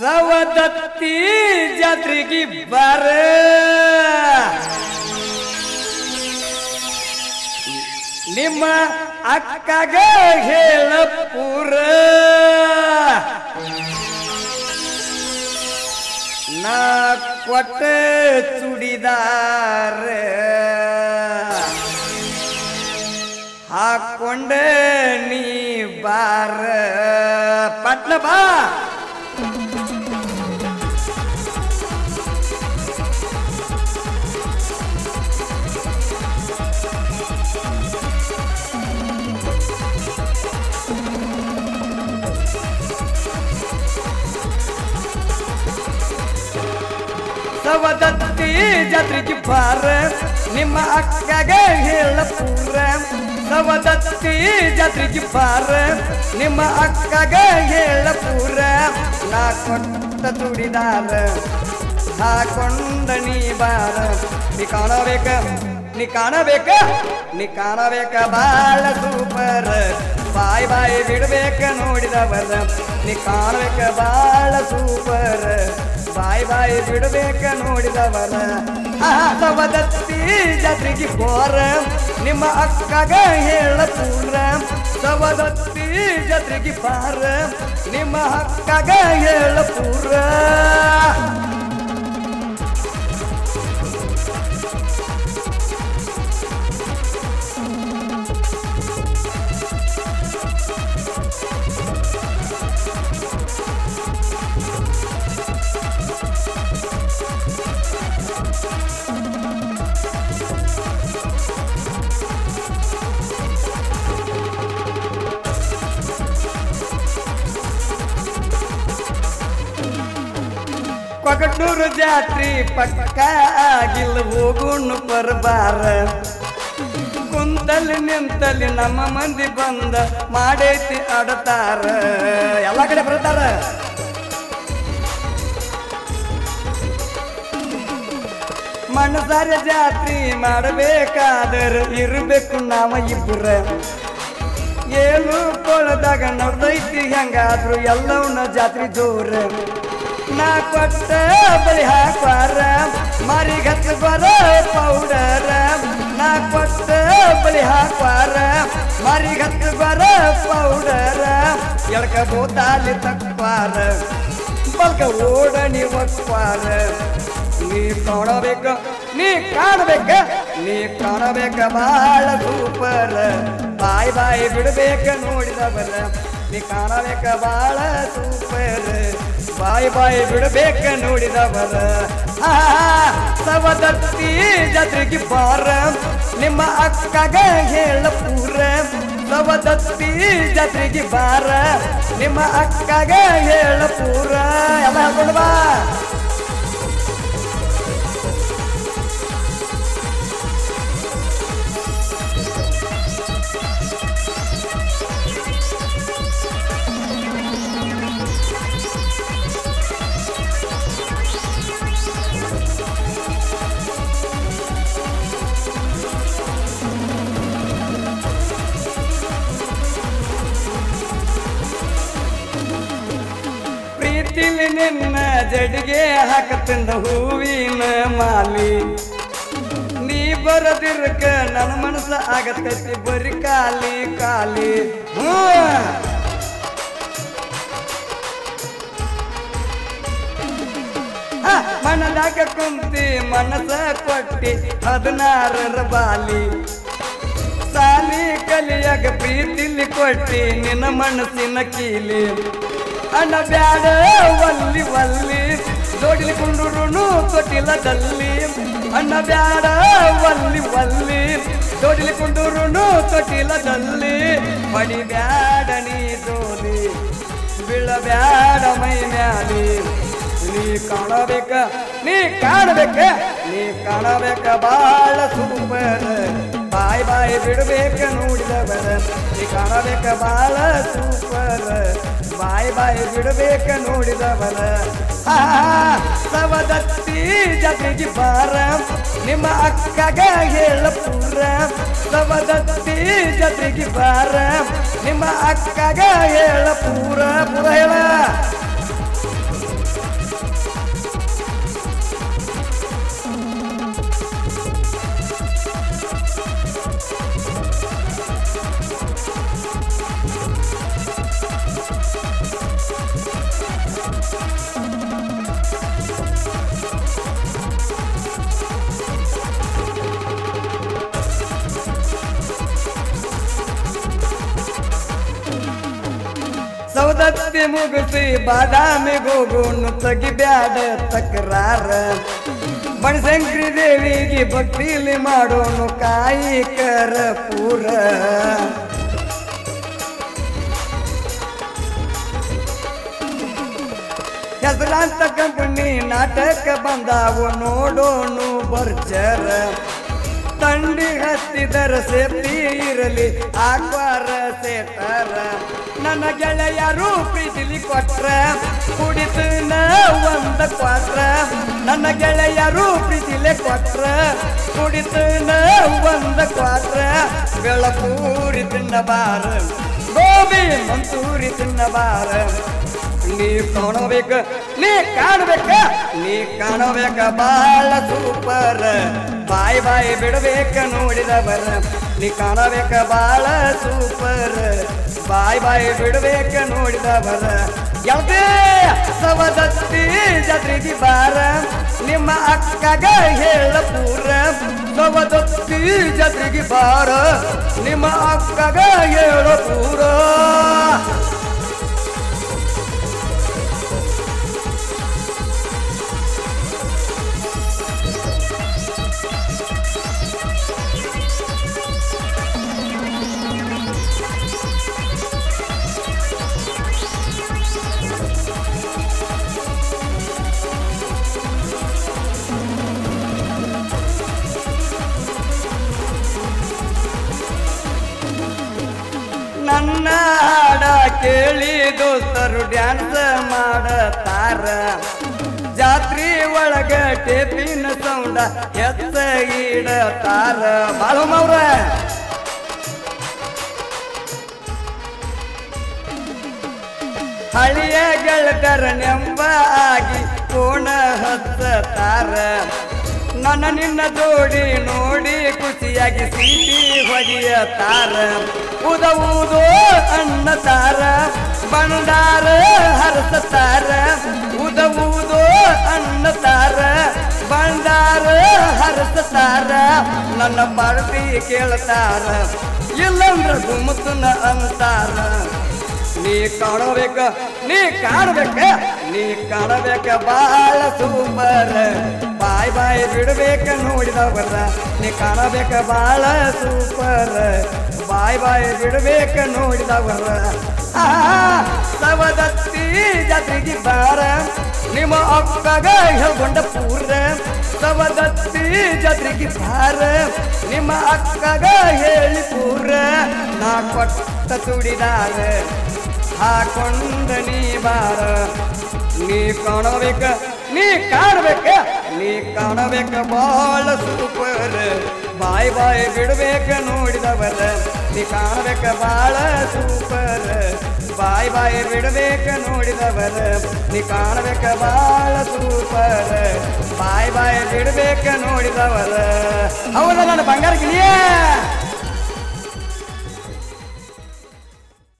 ಸವದತ್ತಿ ಜಾತ್ರೆಗೆ ಬರ. ನಿಮ್ಮ ಅಕ್ಕಗ ಹೇಳ ಪೂರ ನಾ ಕೊಟ್ಟ ಚುಡಿದಾರ. ಹಾಕೊಂಡ ನೀ ಬಾರ ಪಟ್ನ ಬಾ ಸವದತ್ತಿ ಜಾತ್ರೆಗೆ ಬಾರ ನಿಮ್ಮ ಅಕ್ಕಗ ಹೇಳ ಪೂರ ಸವದತ್ತಿ ಜಾತ್ರೆಗೆ ಬಾರ. ನಿಮ್ಮ ಅಕ್ಕಗ ಹೇಳ ಪೂರ. ನಾ ಕೊಟ್ಟ ತುಡಿದಾರ ಹಾಕೊಂಡ ನೀ ಬಾರ. ನೀ ಕಾಣಬೇಕ ನೀ ಕಾಣಬೇಕ ನೀ ಕಾಣಬೇಕ ಬಾಳ ಸೂಪರ್. ಬಾಯ್ ಬಾಯಿ ಬಿಡಬೇಕ ನೋಡಿದವರ. ನೀ ಕಾಣಬೇಕ ಬಾಳ ಸೂಪರ್. ಬಾಯ್ ಬಾಯಿ ಬಿಡಬೇಕ ನೋಡಿದವರ. ಸವದತ್ತಿ ಜಾತ್ರೆಗೆ ಬೋರ. ನಿಮ್ಮ ಅಕ್ಕಗ ಹೇಳ ಪೂರ ಸವದತ್ತಿ ಜಾತ್ರೆಗೆ ಪಾರ. ನಿಮ್ಮ ಅಕ್ಕಗ ಹೇಳ ಪೂರ ಕೊಗಟೂರು ಜಾತ್ರಿ ಪಕ್ಕ ಆಗಿಲ್ಲ ಹೋಗುಣ್ಣು ಬರ್ಬಾರ ಕುಂತಲ್ಲಿ ನಿಂತಲ್ಲಿ ನಮ್ಮ ಮಂದಿ ಬಂದ ಮಾಡೈತಿ ಆಡತಾರ ಎಲ್ಲ ಕಡೆ ಬರ್ತಾರ? ಮಣ್ಣದಾರ ಜಾತ್ರಿ ಮಾಡಬೇಕಾದರ ಇರಬೇಕು ನಾವ ಇಬ್ಬರ. ಏಳು ಕೊಳದಾಗ ನಡ್ದೈತಿ, ಹೆಂಗಾದ್ರು ಎಲ್ಲವನ್ನ ಜಾತ್ರೆ ಜೋರ. ನಾ ಕೊಟ್ಟ ಬಳಿ ಹಾಕ್ವಾರ ಮಾರಿಗತ್ತ ಬರ ಪೌಡರ ನಾ ಕೊಟ್ಟ ಬಳಿ ಹಾಕ್ವಾರ ಮಾರಿಗತ್ತ ಬರ ಪೌಡರ ಎಳ್ಕ ಬೋತಾಲಿ ತಕ್ವಾರ ಬಲ್ಕ ಓಡಣಿ ಒಕ್ವಾರ ನೀ ಕಾಣಬೇಕ ನೀ ಕಾಣಬೇಕ ನೀ ಕಾಣಬೇಕ ಬಾಳ ಸೂಪರ್ ಬಾಯ್ ಬಾಯ್ ಬಿಡ್ಬೇಕ ನೋಡಿದವರ ನೀ ಕಾಣಬೇಕ ಬಾಳ ಸೂಪರ್ ಬಾಯ್ ಬಾಯ್ ಬಿಡಬೇಕ ನೋಡಿದವರ. ಸವದತ್ತಿ ಜಾತ್ರೆಗೆ ಬಾರ. ನಿಮ್ಮ ಅಕ್ಕಗ ಹೇಳ ಪೂರ. ಸವದತ್ತಿ ಜಾತ್ರೆಗೆ ಬಾರ. ನಿಮ್ಮ ಅಕ್ಕಗ ಹೇಳ ಪೂರ. ಎಲ್ಲ ಹೇಳ್ಕೊಂಡು ಬಾ. ಜಡಿಗೆ ಹಾಕತ್ತಿಂದ ಹೂವಿನ ಮಾಲಿ. ನೀ ಬರದಿರಕ ನನ್ನ ಮನಸ್ಸ ಆಗತ್ತೈತಿ ಬರಿ ಕಾಲಿ ಕಾಲಿ ಹ್ಞೂ. ಮನದಾಗ ಕುಂತಿ ಮನಸ ಕೊಟ್ಟಿ ಹದಿನಾರರ ಬಾಲಿ. ಸಾಲಿ ಕಲಿಯಾಗ ಪ್ರೀತಿಲಿ ಕೊಟ್ಟಿ ನಿನ್ನ ಮನಸ್ಸಿನ ಕೀಲಿ. ಅಣ್ಣ ಬ್ಯಾಡ, ಒಲ್ಲಿ ಒಲ್ಲಿ. ಜೋಡಿಲಿ ಕುಂಡ್ರುನು ಕೊಟ್ಟಿಲ್ಲ ಡಲ್ಲಿ ಅಣ್ಣ ಬ್ಯಾಡ, ಒಲ್ಲಿ ಒಲ್ಲಿ. ಜೋಡಿಲಿ ಕುಂಡ್ರುನು ಕೊಟ್ಟಿಲ್ಲ ಡಲ್ಲಿ ಮಣಿ ಬ್ಯಾಡ ನೀ ಜೋಲಿ ಬೀಳಬ್ಯಾಡ ಮೈ ಮ್ಯಾಲಿ. ನೀ ಕಾಣಬೇಕ ನೀ ಕಾಣಬೇಕ ನೀ ಕಾಣಬೇಕ ಬಾಳ ಸೂಪರ್. ಬಾಯ್ ಬಾಯ್ ಬಿಡಬೇಕ ನೋಡಿದವರ ನೀ ಕಾಣಬೇಕ ಬಾಳ ಸೂಪರ್. ಬಾಯ್ ಬಾಯ್ ಬಿಡಬೇಕ ನೋಡಿದವರ ಸವದತ್ತಿ ಜತೆಗೆ ಬಾರ. ನಿಮ್ಮ ಅಕ್ಕಗ ಹೇಳ ಪೂರ. ಸವದತ್ತಿ ಜತೆಗೆ ಬಾರ. ನಿಮ್ಮ ಅಕ್ಕಗ ಹೇಳ ಪೂರ. ಪೂರ ಹೇಳ. ಸೌದತ್ತಿ ಮುಗಿಸಿ ಬಾದಾಮಿಗೋಗುನು ತೆಗಿಬ್ಯಾಡ ತಕರಾರ ಬಣಸಂಕ್ರಿ ದೇವಿಗೆ ಭಕ್ತಿಲಿ ಮಾಡೋನು ಕಾಯಿಕರ ಪೂರ ಹೆಸರಾಂತ ಕಂಪನಿ ನಾಟಕ ಬಂದಾವು ನೋಡೋನು ಬರ್ಜರ ತಂಡಿ ಹತ್ತಿದರ ಸೇಫ್ಟಿ ಇರಲಿ ಆಕ್ವಾರ ಸೇತಾರ ನನ್ನ ಗೆಳೆಯರು ಪ್ರೀತಿಲಿ ಕೊಟ್ರ, ಕುಡಿತು ಒಂದ ಕ್ವಾಟ್ರ ನನ್ನ ಗೆಳೆಯರು ಪ್ರೀತಿಲೆ ಕೊಟ್ರ, ಕುಡಿತು ಒಂದ ಕ್ವಾಟ್ರ ಬೆಳಪೂರಿ ತಿನ್ನಬಾರ, ಗೋಬಿ ಮಂತೂರಿ ತಿನ್ನಬಾರ. ನೀ ಕಾಣಬೇಕ ನೀ ಕಾಣಬೇಕ ನೀ ಕಾಣಬೇಕ. ಬಾಳ ಸೂಪರ್, ಬಾಯ್ ಬಾಯ್ ಬಿಡಬೇಕ ನೋಡಿದವರ. ನೀ ಕಾಣಬೇಕ ಬಾಳ ಸೂಪರ್, ಬಾಯ್ ಬಾಯ್ ಬಿಡಬೇಕ ನೋಡಿದವರ. ಯಾವುದೇ ಸವದತ್ತಿ ಜಾತ್ರೆಗೆ ಬಾರ, ನಿಮ್ಮ ಅಕ್ಕಗ ಹೇಳ ಪೂರ. ಸವದತ್ತಿ ಜಾತ್ರೆಗೆ ಬಾರ, ನಿಮ್ಮ ಅಕ್ಕಗ ಹೇಳ ಪೂರ. ಡ್ಯಾನ್ಸ್ ಮಾಡತಾರ. ಜಾತ್ರಿ ಒಳಗ ಟೇಪಿನ ಸೌಂಡ ಎತ್ತ ಇಡತಾರ. ಬಾಳುಮವ್ರ ಹಳಿಯ ಗೆಳತರ ನೆಂಬ ಆಗಿ ಕೋಣ ಹತ್ತತಾರ. ನನ್ನ ನಿನ್ನ ಜೋಡಿ ನೋಡಿ ಖುಷಿಯಾಗಿ ಸೀಟಿ ಹೊಡೆಯತಾರ ಉದವುದು ಅಣ್ಣ ತಾರ ಬಂಡಾರ ಹರಸತಾರ ಉದವುದು ಅಣ್ಣ ತಾರ ಬಂಡಾರ ಹರಸತಾರ ನನ್ನ ಪಾರ್ಟಿ ಕೇಳ್ತಾರ, ಇಲ್ಲಂದ್ರ ಗುಮ್ಮತನ ಅಂತಾರ. ನೀ ಕಾಣಬೇಕ ನೀ ಕಾಣಬೇಕ ನೀ ಕಾಣಬೇಕ ಬಾಳ ಸೂಪರ್. ಬಾಯ್ ಬಾಯ್ ಬಿಡಬೇಕ ನೋಡಿದವರ, ನೀ ಕಾಣಬೇಕ ಬಾಳ ಸೂಪರ್. ಬಾಯ್ ಬಾಯ್ ಬಿಡಬೇಕ ನೋಡಿದವರ ಸವದತ್ತಿ ಜಾತ್ರೆಗೆ ಬಾರ. ನಿಮ್ಮ ಅಕ್ಕಗ ಹೇಳ್ಕೊಂಡ ಪೂರ. ಸವದತ್ತಿ ಜಾತ್ರೆಗೆ ಬಾರ. ನಿಮ್ಮ ಅಕ್ಕಗ ಹೇಳಿ ಪೂರ. ನಾ ಕೊಟ್ಟ ತುಡಿದಾರ. ಹಾಕೊಂಡ ನೀ ಬಾರ ನೀ ಕಾಣಬೇಕ ನೀ ಕಾಣಬೇಕ ನೀ ಕಾಣಬೇಕ ಬಾಳ ಸೂಪರ್ ಬಾಯ್ ಬಾಯ್ ಬಿಡಬೇಕ ನೋಡಿದವರ ನೀ ಕಾಣಬೇಕ ಬಾಳ ಸೂಪರ್ ಬಾಯ್ ಬಾಯ್ ಬಿಡಬೇಕ ನೋಡಿದವರ ನೀ ಕಾಣಬೇಕ ಬಾಳ ಸೂಪರ್ ಬಾಯ್ ಬಾಯ್ ಬಿಡಬೇಕ ನೋಡಿದವರ ಹೌದಾ ನನ್ನ ಬಂಗಾರ ಗಿಳಿಯ